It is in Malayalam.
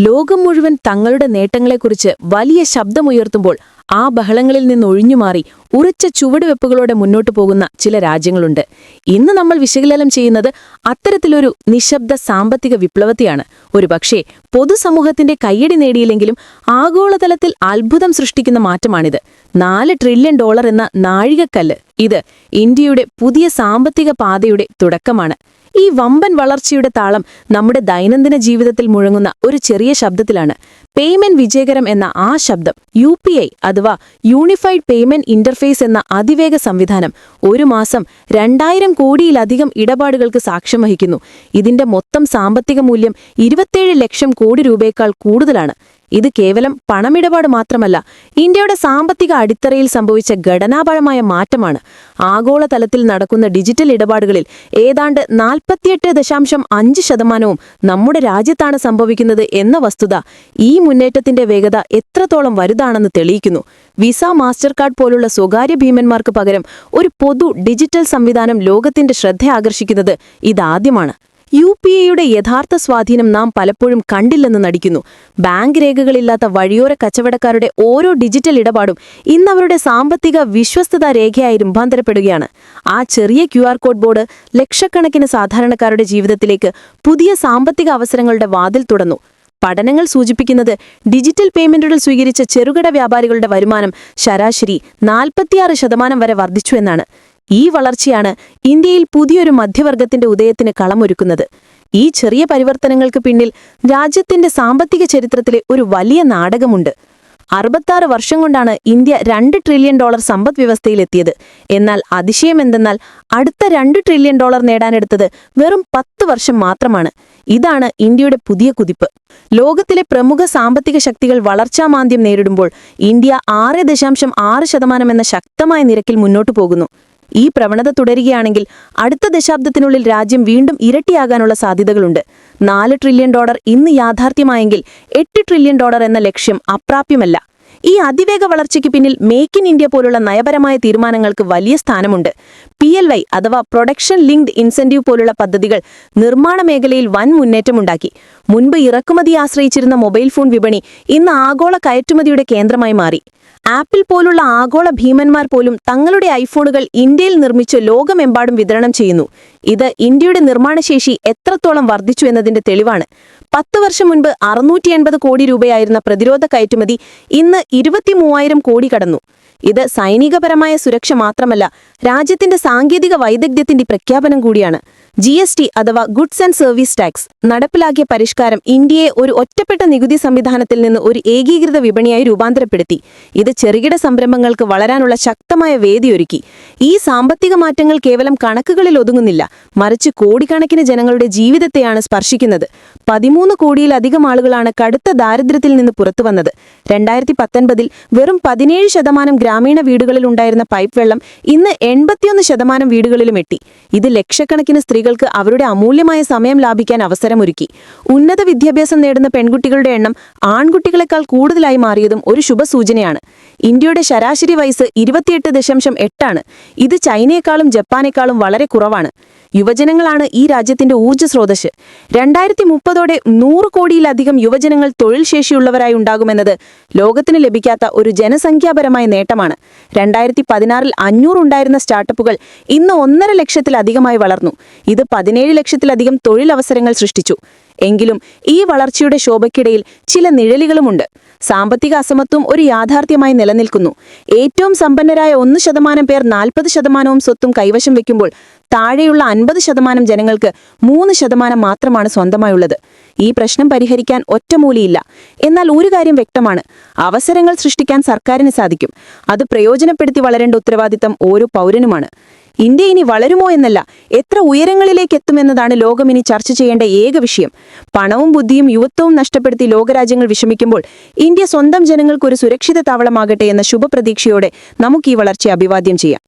ലോകം മുഴുവൻ തങ്ങളുടെ നേട്ടങ്ങളെക്കുറിച്ച് വലിയ ശബ്ദമുയർത്തുമ്പോൾ ആ ബഹളങ്ങളിൽ നിന്ന് ഒഴിഞ്ഞുമാറി ഉറച്ച ചുവടുവെപ്പുകളോടെ മുന്നോട്ടു പോകുന്ന ചില രാജ്യങ്ങളുണ്ട്. ഇന്ന് നമ്മൾ വിശകലനം ചെയ്യുന്നത് അത്തരത്തിലൊരു നിശബ്ദ സാമ്പത്തിക വിപ്ലവത്തെയാണ്. ഒരുപക്ഷേ പൊതുസമൂഹത്തിന്റെ കയ്യടി നേടിയില്ലെങ്കിലും ആഗോളതലത്തിൽ അത്ഭുതം സൃഷ്ടിക്കുന്ന മാറ്റമാണിത്. നാല് ട്രില്യൺ ഡോളർ എന്ന നാഴികക്കല്ല്. ഇത് ഇന്ത്യയുടെ പുതിയ സാമ്പത്തിക പാതയുടെ തുടക്കമാണ്. ഈ വമ്പൻ വളർച്ചയുടെ താളം നമ്മുടെ ദൈനംദിന ജീവിതത്തിൽ മുഴങ്ങുന്ന ഒരു ചെറിയ ശബ്ദത്തിലാണ്. പേയ്മെന്റ് വിജയകരം എന്ന ആ ശബ്ദം യു പി ഐ അഥവാ യൂണിഫൈഡ് പേയ്മെന്റ് ഇന്റർഫേസ് എന്ന അതിവേഗ സംവിധാനം ഒരു മാസം രണ്ടായിരം കോടിയിലധികം ഇടപാടുകൾക്ക് സാക്ഷ്യം വഹിക്കുന്നു. ഇതിന്റെ മൊത്തം സാമ്പത്തിക മൂല്യം ഇരുപത്തേഴ് ലക്ഷം കോടി രൂപയേക്കാൾ കൂടുതലാണ്. ഇത് കേവലം പണമിടപാട് മാത്രമല്ല ഇന്ത്യയുടെ സാമ്പത്തിക അടിത്തറയിൽ സംഭവിച്ച ഘടനാപരമായ മാറ്റമാണ്. ആഗോളതലത്തിൽ നടക്കുന്ന ഡിജിറ്റൽ ഇടപാടുകളിൽ ഏതാണ്ട് നാൽപ്പത്തിയെട്ട് ദശാംശം അഞ്ച് ശതമാനവും നമ്മുടെ രാജ്യത്താണ് സംഭവിക്കുന്നത് എന്ന വസ്തുത ഈ മുന്നേറ്റത്തിന്റെ വേഗത എത്രത്തോളം വലുതാണെന്ന് തെളിയിക്കുന്നു. വിസ മാസ്റ്റർ കാർഡ് പോലുള്ള സ്വകാര്യ ഭീമന്മാർക്ക് പകരം ഒരു പൊതു ഡിജിറ്റൽ സംവിധാനം ലോകത്തിന്റെ ശ്രദ്ധ ആകർഷിക്കുന്നത് ഇതാദ്യമാണ്. യു പി എയുടെ യഥാർത്ഥ സ്വാധീനം നാം പലപ്പോഴും കണ്ടില്ലെന്ന് നടിക്കുന്നു. ബാങ്ക് രേഖകളില്ലാത്ത വഴിയോര കച്ചവടക്കാരുടെ ഓരോ ഡിജിറ്റൽ ഇടപാടും ഇന്ന് അവരുടെ സാമ്പത്തിക വിശ്വസ്തത രേഖയായി രൂപാന്തരപ്പെടുകയാണ്. ആ ചെറിയ ക്യു കോഡ് ബോർഡ് ലക്ഷക്കണക്കിന് സാധാരണക്കാരുടെ ജീവിതത്തിലേക്ക് പുതിയ സാമ്പത്തിക അവസരങ്ങളുടെ വാതിൽ തുറന്നു. പഠനങ്ങൾ സൂചിപ്പിക്കുന്നത് ഡിജിറ്റൽ പേയ്മെന്റുകൾ സ്വീകരിച്ച ചെറുകിട വ്യാപാരികളുടെ വരുമാനം ശരാശരി നാൽപ്പത്തിയാറ് ശതമാനം വരെ വർദ്ധിച്ചു എന്നാണ്. ഈ വളർച്ചയാണ് ഇന്ത്യയിൽ പുതിയൊരു മധ്യവർഗത്തിന്റെ ഉദയത്തിന് കളമൊരുക്കുന്നത്. ഈ ചെറിയ പരിവർത്തനങ്ങൾക്ക് പിന്നിൽ രാജ്യത്തിന്റെ സാമ്പത്തിക ചരിത്രത്തിലെ ഒരു വലിയ നാടകമുണ്ട്. അറുപത്താറ് വർഷം കൊണ്ടാണ് ഇന്ത്യ രണ്ട് ട്രില്യൺ ഡോളർ സമ്പദ് വ്യവസ്ഥയിലെത്തിയത്. എന്നാൽ അതിശയം എന്തെന്നാൽ അടുത്ത രണ്ട് ട്രില്യൺ ഡോളർ നേടാനെടുത്തത് വെറും പത്ത് വർഷം മാത്രമാണ്. ഇതാണ് ഇന്ത്യയുടെ പുതിയ കുതിപ്പ്. ലോകത്തിലെ പ്രമുഖ സാമ്പത്തിക ശക്തികൾ വളർച്ചാമാന്ദ്യം നേരിടുമ്പോൾ ഇന്ത്യ ആറ് ദശാംശം ആറ് ശതമാനം എന്ന ശക്തമായ നിരക്കിൽ മുന്നോട്ടു പോകുന്നു. ഈ പ്രവണത തുടരുകയാണെങ്കിൽ അടുത്ത ദശാബ്ദത്തിനുള്ളിൽ രാജ്യം വീണ്ടും ഇരട്ടിയാകാനുള്ള സാധ്യതകളുണ്ട്. നാല് ട്രില്യൺ ഡോളർ ഇന്ന് യാഥാർത്ഥ്യമായെങ്കിൽ എട്ട് ട്രില്യൺ ഡോളർ എന്ന ലക്ഷ്യം അപ്രാപ്യമല്ല. ഈ അതിവേഗ വളർച്ചയ്ക്ക് പിന്നിൽ മേക്ക് ഇൻ ഇന്ത്യ പോലുള്ള നയപരമായ തീരുമാനങ്ങൾക്ക് വലിയ സ്ഥാനമുണ്ട്. പി എൽ വൈ അഥവാ പ്രൊഡക്ഷൻ ലിങ്ക്ഡ് ഇൻസെന്റീവ് പോലുള്ള പദ്ധതികൾ നിർമ്മാണ മേഖലയിൽ വൻ മുന്നേറ്റമുണ്ടാക്കി. മുൻപ് ഇറക്കുമതി ആശ്രയിച്ചിരുന്ന മൊബൈൽ ഫോൺ വിപണി ഇന്ന് ആഗോള കയറ്റുമതിയുടെ കേന്ദ്രമായി മാറി. ആപ്പിൾ പോലുള്ള ആഗോള ഭീമന്മാർ പോലും തങ്ങളുടെ ഐഫോണുകൾ ഇന്ത്യയിൽ നിർമ്മിച്ച് ലോകമെമ്പാടും വിതരണം ചെയ്യുന്നു. ഇത് ഇന്ത്യയുടെ നിർമ്മാണശേഷി എത്രത്തോളം വർദ്ധിച്ചു എന്നതിന്റെ തെളിവാണ്. പത്ത് വർഷം മുൻപ് അറുന്നൂറ്റി എൺപത് കോടി രൂപയായിരുന്ന പ്രതിരോധ കയറ്റുമതി ഇന്ന് ഇരുപത്തിമൂവായിരം കോടി കടന്നു. ഇത് സൈനികപരമായ സുരക്ഷ മാത്രമല്ല രാജ്യത്തിന്റെ സാങ്കേതിക വൈദഗ്ധ്യത്തിന്റെ പ്രഖ്യാപനം കൂടിയാണ്. ജി എസ് ടി അഥവാ ഗുഡ്സ് ആൻഡ് സർവീസ് ടാക്സ് നടപ്പിലാക്കിയ പരിഷ്കാരം ഇന്ത്യയെ ഒരു ഒറ്റപ്പെട്ട നികുതി സംവിധാനത്തിൽ നിന്ന് ഒരു ഏകീകൃത വിപണിയായി രൂപാന്തരപ്പെടുത്തി. ഇത് ചെറുകിട സംരംഭങ്ങൾക്ക് വളരാനുള്ള ശക്തമായ വേദിയൊരുക്കി. ഈ സാമ്പത്തിക മാറ്റങ്ങൾ കേവലം കണക്കുകളിൽ ഒതുങ്ങുന്നില്ല. മറിച്ച് കോടിക്കണക്കിന് ജനങ്ങളുടെ ജീവിതത്തെയാണ് സ്പർശിക്കുന്നത്. പതിമൂന്ന് കോടിയിലധികം ആളുകളാണ് കടുത്ത ദാരിദ്ര്യത്തിൽ നിന്ന് പുറത്തുവന്നത്. രണ്ടായിരത്തി പത്തൊൻപതിൽ വെറും പതിനേഴ് ശതമാനം ഗ്രാമീണ വീടുകളിൽ ഉണ്ടായിരുന്ന പൈപ്പ് വെള്ളം ഇന്ന് എൺപത്തിയൊന്ന് ശതമാനം വീടുകളിലും എത്തി ഇത് ലക്ഷക്കണക്കിന് സ്ത്രീകൾക്ക് അവരുടെ അമൂല്യമായ സമയം ലാഭിക്കാൻ അവസരമൊരുക്കി. ഉന്നത വിദ്യാഭ്യാസം നേടുന്ന പെൺകുട്ടികളുടെ എണ്ണം ആൺകുട്ടികളെക്കാൾ കൂടുതലായി മാറിയതും ഒരു ശുഭസൂചനയാണ്. ഇന്ത്യയുടെ ശരാശരി വയസ്സ് ഇരുപത്തിയെട്ട് ദശാംശം എട്ടാണ്. ഇത് ചൈനയെക്കാളും ജപ്പാനേക്കാളും വളരെ കുറവാണ്. യുവജനങ്ങളാണ് ഈ രാജ്യത്തിന്റെ ഊർജ സ്രോതസ് രണ്ടായിരത്തി മുപ്പതോടെ നൂറ് കോടിയിലധികം യുവജനങ്ങൾ തൊഴിൽ ശേഷിയുള്ളവരായി ഉണ്ടാകുമെന്നത് ലോകത്തിന് ലഭിക്കാത്ത ഒരു ജനസംഖ്യാപരമായ നേട്ടമാണ്. രണ്ടായിരത്തി പതിനാറിൽ അഞ്ഞൂറുണ്ടായിരുന്ന സ്റ്റാർട്ടപ്പുകൾ ഇന്ന് ഒന്നര ലക്ഷത്തിലധികമായി വളർന്നു. ഇത് പതിനേഴ് ലക്ഷത്തിലധികം തൊഴിലവസരങ്ങൾ സൃഷ്ടിച്ചു. എങ്കിലും ഈ വളർച്ചയുടെ ശോഭയ്ക്കിടയിൽ ചില നിഴലുകളുമുണ്ട്. സാമ്പത്തിക അസമത്വം ഒരു യാഥാർത്ഥ്യമായി നിലനിൽക്കുന്നു. ഏറ്റവും സമ്പന്നരായ ഒന്ന് ശതമാനം പേർ നാൽപ്പത് ശതമാനവും സ്വത്തും കൈവശം വെക്കുമ്പോൾ താഴെയുള്ള അൻപത് ശതമാനം ജനങ്ങൾക്ക് മൂന്ന് ശതമാനം മാത്രമാണ് സ്വന്തമായുള്ളത്. ഈ പ്രശ്നം പരിഹരിക്കാൻ ഒറ്റമൂലിയില്ല എന്നാൽ ഒരു കാര്യം വ്യക്തമാണ്. അവസരങ്ങൾ സൃഷ്ടിക്കാൻ സർക്കാരിന് സാധിക്കും. അത് പ്രയോജനപ്പെടുത്തി വളരേണ്ട ഉത്തരവാദിത്തം ഓരോ പൗരനുമാണ്. ഇന്ത്യ ഇനി വളരുമോ എന്നല്ല എത്ര ഉയരങ്ങളിലേക്ക് എത്തുമെന്നതാണ് ലോകം ഇനി ചർച്ച ചെയ്യേണ്ട ഏക വിഷയം. പണവും ബുദ്ധിയും യുവത്വവും നഷ്ടപ്പെടുത്തി ലോകരാജ്യങ്ങൾ വിഷമിക്കുമ്പോൾ ഇന്ത്യ സ്വന്തം ജനങ്ങൾക്കൊരു സുരക്ഷിത താവളമാകട്ടെ എന്ന ശുഭപ്രതീക്ഷയോടെ നമുക്ക് ഈ വളർച്ചയെ അഭിവാദ്യം ചെയ്യാം.